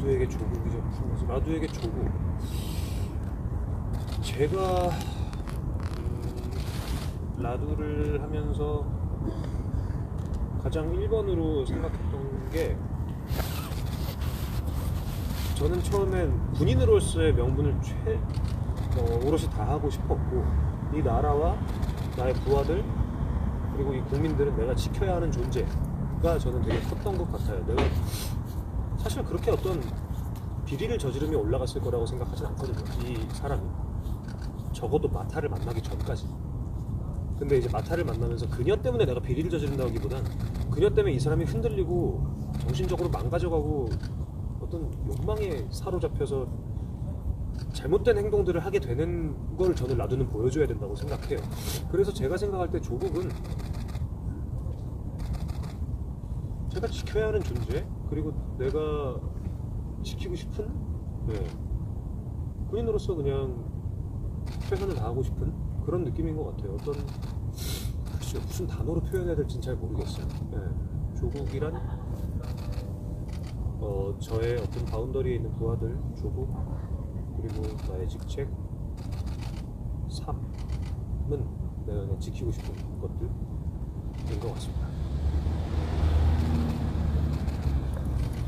라두에게 조국이죠. 라두에게 조국. 제가 음, 라두를 하면서 가장 1번으로 생각했던 게 저는 처음엔 군인으로서의 명분을 최 어, 오롯이 다 하고 싶었고 이 나라와 나의 부하들 그리고 이 국민들은 내가 지켜야 하는 존재가 저는 되게 컸던 것 같아요. 내가 사실 그렇게 어떤 비리를 저지르며 올라갔을 거라고 생각하진 않거든요. 이 사람이 적어도 마타를 만나기 전까지. 근데 이제 마타를 만나면서 그녀 때문에 내가 비리를 저지른다기보단 그녀 때문에 이 사람이 흔들리고 정신적으로 망가져가고 어떤 욕망에 사로잡혀서 잘못된 행동들을 하게 되는 걸 저는 라두는 보여줘야 된다고 생각해요. 그래서 제가 생각할 때 조국은 제가 지켜야 하는 존재 그리고 내가 지키고 싶은 네. 군인으로서 그냥 최선을 다하고 싶은 그런 느낌인 것 같아요. 어떤 글쎄요 무슨 단어로 표현해야 될지는 잘 모르겠어요. 네. 조국이란 어, 저의 어떤 바운더리에 있는 부하들 조국 그리고 나의 직책 삶은 내가 그냥 지키고 싶은 것들인 것 같습니다.